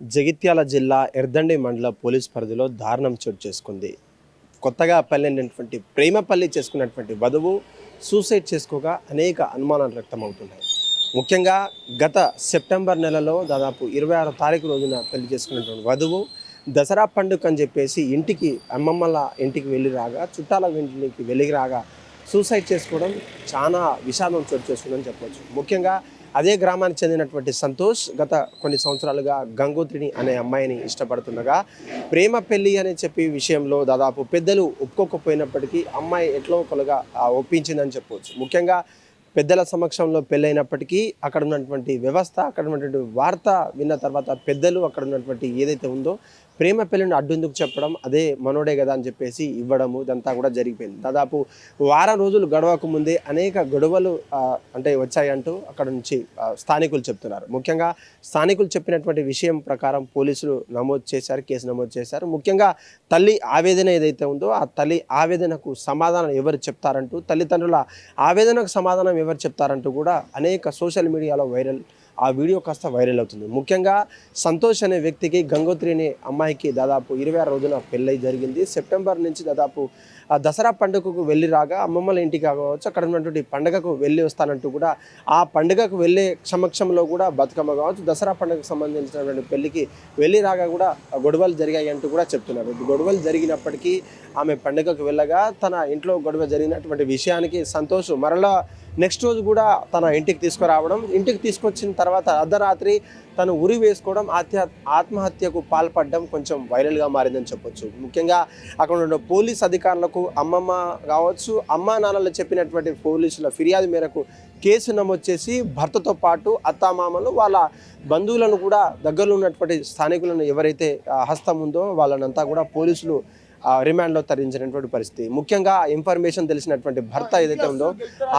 జగిత్యాల జిల్లా ఎర్దండి మండల పోలీస్ పరిధిలో దారుణం చోటు చేసుకుంది. కొత్తగా పెళ్ళైనటువంటి ప్రేమపల్లి చేసుకున్నటువంటి వధువు సూసైడ్ చేసుకోగా అనేక అనుమానాలు వ్యక్తమవుతున్నాయి. ముఖ్యంగా గత సెప్టెంబర్ నెలలో దాదాపు ఇరవై ఆరో తారీఖు రోజున పెళ్ళి చేసుకున్నటువంటి వధువు దసరా పండుగ అని చెప్పేసి ఇంటికి అమ్మమ్మల ఇంటికి వెళ్ళి రాగా చుట్టాల ఇంటికి వెళ్ళి రాగా సూసైడ్ చేసుకోవడం చాలా విషాదం చోటు చేసుకుందని చెప్పవచ్చు. ముఖ్యంగా అదే గ్రామానికి చెందినటువంటి సంతోష్ గత కొన్ని సంవత్సరాలుగా గంగోత్రిని అనే అమ్మాయిని ఇష్టపడుతుండగా ప్రేమ పెళ్ళి అని చెప్పి విషయంలో దాదాపు పెద్దలు ఒప్పుకోకపోయినప్పటికీ అమ్మాయి ఎట్లో ఒకలుగా ఒప్పించిందని చెప్పవచ్చు ముఖ్యంగా పెద్దల సమక్షంలో పెళ్ళైనప్పటికీ అక్కడ ఉన్నటువంటి వ్యవస్థ అక్కడ ఉన్నటువంటి వార్త విన్న తర్వాత పెద్దలు అక్కడ ఉన్నటువంటి ఏదైతే ఉందో ప్రేమ పెళ్ళిని అడ్డెందుకు చెప్పడం? అదే మనోడే కదా అని చెప్పేసి ఇవ్వడము ఇదంతా కూడా జరిగిపోయింది. దాదాపు వారం రోజులు గడవక ముందే అనేక గొడవలు అంటే వచ్చాయంటూ అక్కడ నుంచి స్థానికులు చెప్తున్నారు. ముఖ్యంగా స్థానికులు చెప్పినటువంటి విషయం ప్రకారం పోలీసులు నమోదు చేశారు కేసు నమోదు చేశారు. ముఖ్యంగా తల్లి ఆవేదన ఏదైతే ఉందో ఆ తల్లి ఆవేదనకు సమాధానం ఎవరు చెప్తారంటూ తల్లిదండ్రుల ఆవేదనకు సమాధానం ఎవరు చెప్తారంటూ కూడా అనేక సోషల్ మీడియాలో వైరల్ ఆ వీడియో కాస్త వైరల్ అవుతుంది. ముఖ్యంగా సంతోష్ అనే వ్యక్తికి గంగోత్రి అనే అమ్మాయికి దాదాపు ఇరవై ఆరు రోజున పెళ్ళై జరిగింది. సెప్టెంబర్ నుంచి దాదాపు దసరా పండుగకు వెళ్ళి రాగా అమ్మమ్మల ఇంటికి కావచ్చు అక్కడ ఉన్నటువంటి పండుగకు వెళ్ళి వస్తానంటూ కూడా ఆ పండుగకు వెళ్ళే సమక్షంలో కూడా బతుకమ్మ కావచ్చు దసరా పండుగకు సంబంధించినటువంటి పెళ్ళికి వెళ్ళి రాగా కూడా గొడవలు జరిగాయి అంటూ కూడా చెప్తున్నారు. గొడవలు జరిగినప్పటికీ ఆమె పండుగకు వెళ్ళగా తన ఇంట్లో గొడవ జరిగినటువంటి విషయానికి సంతోష్ మరలా నెక్స్ట్ రోజు కూడా తన ఇంటికి తీసుకురావడం. ఇంటికి తీసుకొచ్చిన తర్వాత అర్ధరాత్రి తను ఉరి వేసుకోవడం ఆత్య ఆత్మహత్యకు పాల్పడడం కొంచెం వైరల్గా మారిందని చెప్పొచ్చు. ముఖ్యంగా అక్కడ ఉన్న పోలీస్ అధికారులకు అమ్మమ్మ కావచ్చు అమ్మా నాన్నలు చెప్పినటువంటి పోలీసుల ఫిర్యాదు మేరకు కేసు నమోదు చేసి భర్తతో పాటు అత్తామామలు వాళ్ళ బంధువులను కూడా దగ్గరలో ఉన్నటువంటి స్థానికులను ఎవరైతే హస్తం ఉందో వాళ్ళనంతా కూడా పోలీసులు రిమాండ్లో తరలించినటువంటి పరిస్థితి. ముఖ్యంగా ఇన్ఫర్మేషన్ తెలిసినటువంటి భర్త ఏదైతే ఉందో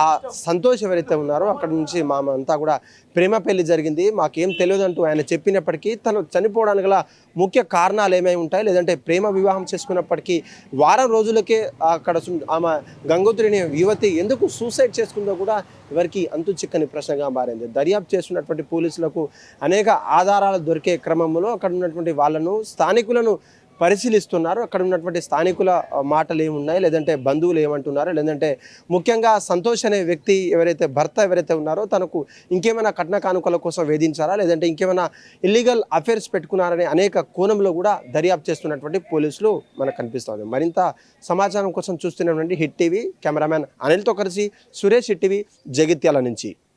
ఆ సంతోష్ ఎవరైతే ఉన్నారో అక్కడ నుంచి మా అంతా కూడా ప్రేమ పెళ్ళి జరిగింది. మాకేం తెలియదు అంటూ ఆయన చెప్పినప్పటికీ తను చనిపోవడానికి గల ముఖ్య కారణాలు ఏమై ఉంటాయి? లేదంటే ప్రేమ వివాహం చేసుకున్నప్పటికీ వారం రోజులకే అక్కడ ఆమె గంగోత్రిని యువతి ఎందుకు సూసైడ్ చేసుకుందో కూడా ఎవరికి అంతు చిక్కని ప్రశ్నగా మారింది. దర్యాప్తు చేస్తున్నటువంటి పోలీసులకు అనేక ఆధారాలు దొరికే క్రమంలో అక్కడ ఉన్నటువంటి వాళ్ళను స్థానికులను పరిశీలిస్తున్నారు. అక్కడ ఉన్నటువంటి స్థానికుల మాటలు ఏమున్నాయి? లేదంటే బంధువులు ఏమంటున్నారు? లేదంటే ముఖ్యంగా సంతోష్ అనే వ్యక్తి ఎవరైతే భర్త ఎవరైతే ఉన్నారో తనకు ఇంకేమైనా కట్న కానుకల కోసం వేధించారా? లేదంటే ఇంకేమైనా ఇల్లీగల్ అఫేర్స్ పెట్టుకున్నారనే అనేక కోణంలో కూడా దర్యాప్తు చేస్తున్నటువంటి పోలీసులు మనకు కనిపిస్తుంది. మరింత సమాచారం కోసం చూస్తున్నటువంటి హిట్ టీవీ కెమెరామ్యాన్ అనిల్తో కలిసి సురేష్ హిట్ టీవీ జగిత్యాల నుంచి.